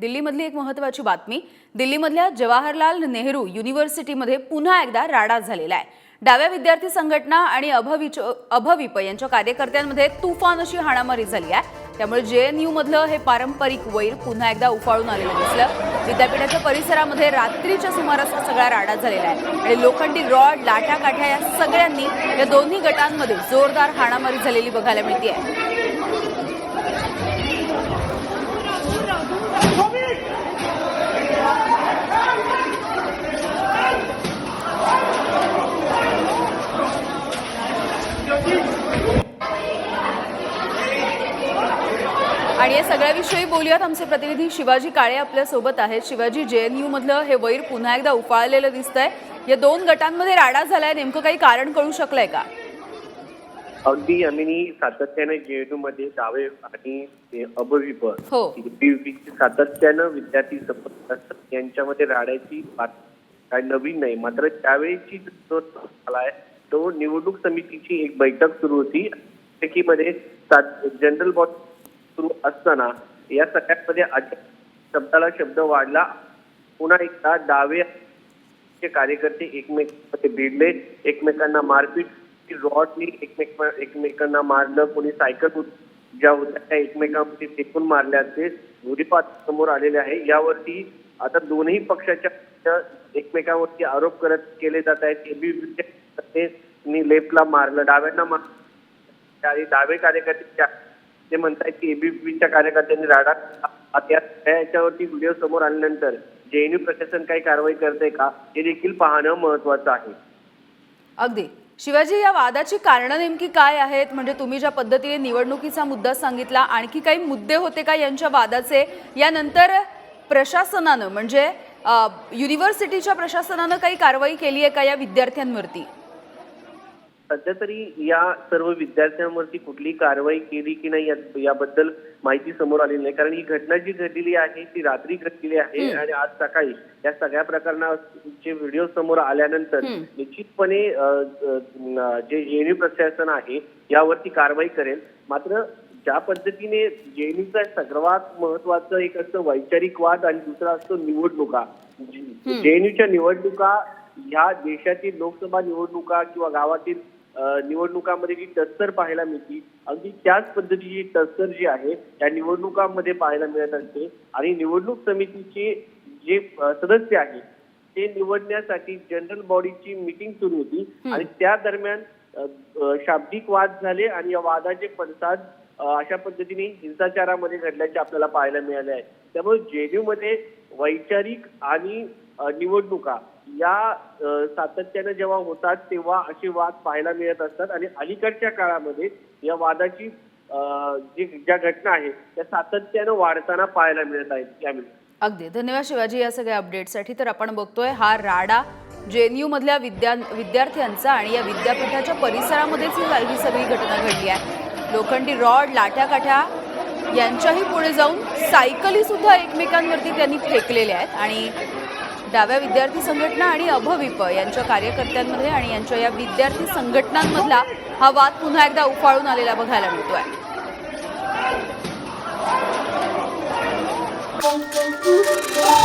दिल्लीमधली एक महत्त्वाची बातमी. दिल्लीमधल्या जवाहरलाल नेहरू युनिव्हर्सिटीमध्ये पुन्हा एकदा राडा झालेला आहे. डाव्या विद्यार्थी संघटना आणि अभविच अभविप यांच्या कार्यकर्त्यांमध्ये तुफान अशी हाणामारी झाली आहे. त्यामुळे जे एन यू मधलं हे पारंपरिक वैर पुन्हा एकदा उफाळून आलेलं दिसलं. विद्यापीठाच्या परिसरामध्ये रात्रीच्या सुमारास हा सगळा राडा झालेला आहे. आणि लोखंडी रॉड लाठा काठ्या या सगळ्यांनी या दोन्ही गटांमध्ये जोरदार हाणामारी झालेली बघायला मिळते आणि या सगळ्याविषयी बोलूयात. आमचे प्रतिनिधी शिवाजी काळे आपल्यासोबत आहेत. शिवाजी जेएनयू मधलं हे वैर पुन्हा एकदा उफाळलेलं दिसतंय. या दोन गटांमध्ये राडा झालाय. नेमकं काही कारण कळू शकलंय का? अगदी आम्ही सातत्याने जेएनयू मध्ये डावे आणि अभविप हो. सातत्यानं विद्यार्थी यांच्यामध्ये राहण्याची बात काय नवीन नाही. मात्र त्यावेळीची जो झालाय तो निवडणूक समितीची एक बैठक सुरू होती. बैठकीमध्ये जनरल बॉडी सुरू असताना या सगळ्यांमध्ये अचानक शब्दाला शब्द वाढला. पुन्हा एकदा डावे चे कार्यकर्ते एकमेकांमध्ये भिडले. एकमेकांना मारपीट रॉडनी एकमेक एकमेकांना मारलं. कोणी सायकल ज्या होत्या त्या एकमेकांमध्ये फेकून मारल्या ते गोळीबार समोर आलेले आहे. यावरती आता दोन्ही पक्षाच्या एकमेकांवरती आरोप करत केले जात आहेत. एबीव्हीने लेफ्टला मारलं. डाव्यांना मार आणि डावे कार्यकर्ते ते म्हणतायत की एबीपीच्या कार्यकर्त्यांनी राडा याच्यावरती व्हिडिओ समोर आल्यानंतर जेएनयू प्रशासन काही कारवाई करते का? हे देखील पाहणं महत्वाचं आहे. अगदी. शिवाजी या वादाची कारणं नेमकी काय आहेत? म्हणजे तुम्ही ज्या पद्धतीने निवडणुकीचा मुद्दा सांगितला आणखी काही मुद्दे होते का यांच्या वादाचे? यानंतर प्रशासनानं म्हणजे युनिव्हर्सिटीच्या प्रशासनानं काही कारवाई केली आहे का या विद्यार्थ्यांवरती? सध्या तरी या सर्व विद्यार्थ्यांवरती कुठली कारवाई केली की नाही याबद्दल माहिती समोर आलेली नाही. कारण ही घटना जी घडलेली आहे ती रात्री घडलेली आहे आणि आज सकाळी या सगळ्या प्रकरणाचे व्हिडिओ समोर आल्यानंतर निश्चितपणे जे जेएनयू प्रशासन आहे यावरती कारवाई करेल. मात्र ज्या पद्धतीने जेएनयूचा सर्वात महत्वाचं एक असतं वैचारिक वाद आणि दुसरा असतो निवडणुका. जेएनयूच्या निवडणुका ह्या देशातील लोकसभा निवडणुका किंवा गावातील निवडणुकांमध्ये जी टस्कर पाहायला मिळते अगदी त्याच पद्धतीची टस्कर जी आहे त्या निवडणुकांमध्ये पाहायला मिळत असते. आणि निवडणूक समितीचे जे सदस्य आहेत ते निवडण्यासाठी जनरल बॉडीची मिटिंग सुरू होती. आणि त्या दरम्यान शाब्दिक वाद झाले आणि या वादाचे पडसाद अशा पद्धतीने हिंसाचारामध्ये घडल्याचे आपल्याला पाहायला मिळाले आहे. त्यामुळे जेएनयू मध्ये वैचारिक आणि निवडणुका या सातत्यानं सातत्याने जेव्हा होतात तेव्हा असे वाद पाहायला मिळत असतात. आणि अलीकडच्या काळामध्ये या वादाची जी ज्या घटना आहेत त्या सातत्यानं वाढताना पाहायला मिळत आहेत यावेळी. अगदी. धन्यवाद शिवाजी या सगळ्या अपडेटसाठी तर आपण बघतोय हा राडा जेएनयू मधल्या विद्या विद्यार्थ्यांचा आणि या विद्यापीठाच्या परिसरामध्येच ही सगळी घटना घडली आहे. लोखंडी रॉड लाठ्या काठ्या यांच्याही पुढे जाऊन सायकली सुद्धा एकमेकांवरती त्यांनी फेकलेल्या आहेत. आणि डाव्या विद्यार्थी संघटना आणि अभविप यांच्या कार्यकर्त्यांमध्ये आणि यांच्या या विद्यार्थी संघटनांमधला हा वाद पुन्हा एकदा उफाळून आलेला बघायला मिळतोय Thank you.